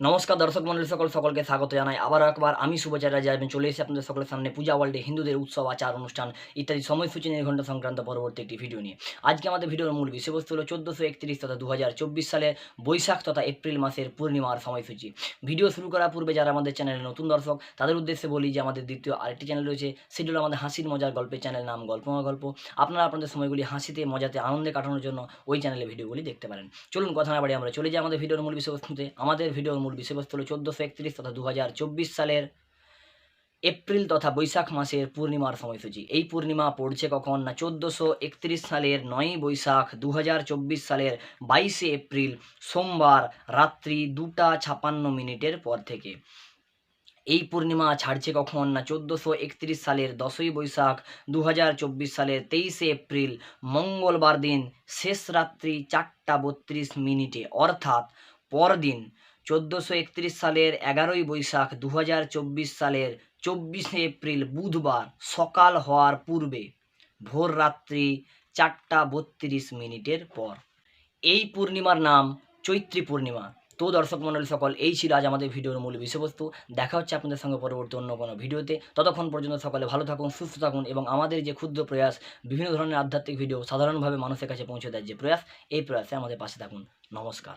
নমস্কার দর্শক মন্ডলী, সকল সকলকে স্বাগত জানাই। আবার একবার আমি শুভচারা যাবেন চলে এসেছি আপনাদের সকলের সামনে। পূজা ওয়ার্ল্ডে হিন্দুদের উৎসব, আচার, অনুষ্ঠান ইত্যাদি সময়সূচি নির্ঘণ্ট সংক্রান্ত পরবর্তী একটি ভিডিও নিয়ে। আজকে আমাদের ভিডিওর মূল বিষয়বস্তু হলো চোদ্দোশো একত্রিশ তথা দু সালের বৈশাখ তথা এপ্রিল মাসের পূর্ণিমার সময়সূচি। ভিডিও শুরু করার পূর্বে যারা আমাদের চ্যানেলে নতুন দর্শক, তাদের উদ্দেশ্যে বলি যে আমাদের দ্বিতীয় আরেকটি চ্যানেল রয়েছে, সেটি হলো আমাদের হাসির মজার গল্পের চ্যানেল, নাম গল্পময় গল্প। আপনারা আপনাদের সময়গুলি হাসিতে, মজাতে, আনন্দে কাটানোর জন্য ওই চ্যানেলে ভিডিওগুলি দেখতে পারেন। চলুন কথা না বাড়ি আমরা চলে যাই আমাদের ভিডিওর মূল বিষয়বস্তুতে। আমাদের ভিডিওর মূল বিষয়বস্তু হলো চোদ্দোশো একত্রিশ তথা দু হাজার চব্বিশ সালের এপ্রিল তথা বৈশাখ মাসের পূর্ণিমার সময়সূচি। এই পূর্ণিমা পড়ছে কখন না চোদ্দোশো একত্রিশ সালের নয়ই বৈশাখ দু হাজার চব্বিশ সালের বাইশে এপ্রিল, সোমবার রাত্রি দুটা ছাপান্ন মিনিটের পর থেকে। এই পূর্ণিমা ছাড়ছে কখন না চোদ্দোশো একত্রিশ সালের দশই বৈশাখ দু হাজার চব্বিশ সালের তেইশে এপ্রিল, মঙ্গলবার দিন শেষ রাত্রি চারটা বত্রিশ মিনিটে। অর্থাৎ পরদিন চোদ্দোশো একত্রিশ সালের এগারোই বৈশাখ দু হাজার চব্বিশ সালের চব্বিশে এপ্রিল বুধবার সকাল হওয়ার পূর্বে ভোর রাত্রি চারটা বত্রিশ মিনিটের পর। এই পূর্ণিমার নাম চৈত্রী পূর্ণিমা। তো দর্শক মণ্ডলী সকল, এই ছিল আজ আমাদের ভিডিওর মূল বিষয়বস্তু। দেখা হচ্ছে আপনাদের সঙ্গে পরবর্তী অন্য কোনো ভিডিওতে। ততক্ষণ পর্যন্ত সকলে ভালো থাকুন, সুস্থ থাকুন এবং আমাদের যে ক্ষুদ্র প্রয়াস, বিভিন্ন ধরনের আধ্যাত্মিক ভিডিও সাধারণভাবে মানুষের কাছে পৌঁছে দেয় যে প্রয়াস, এই প্রয়াসে আমাদের পাশে থাকুন। নমস্কার।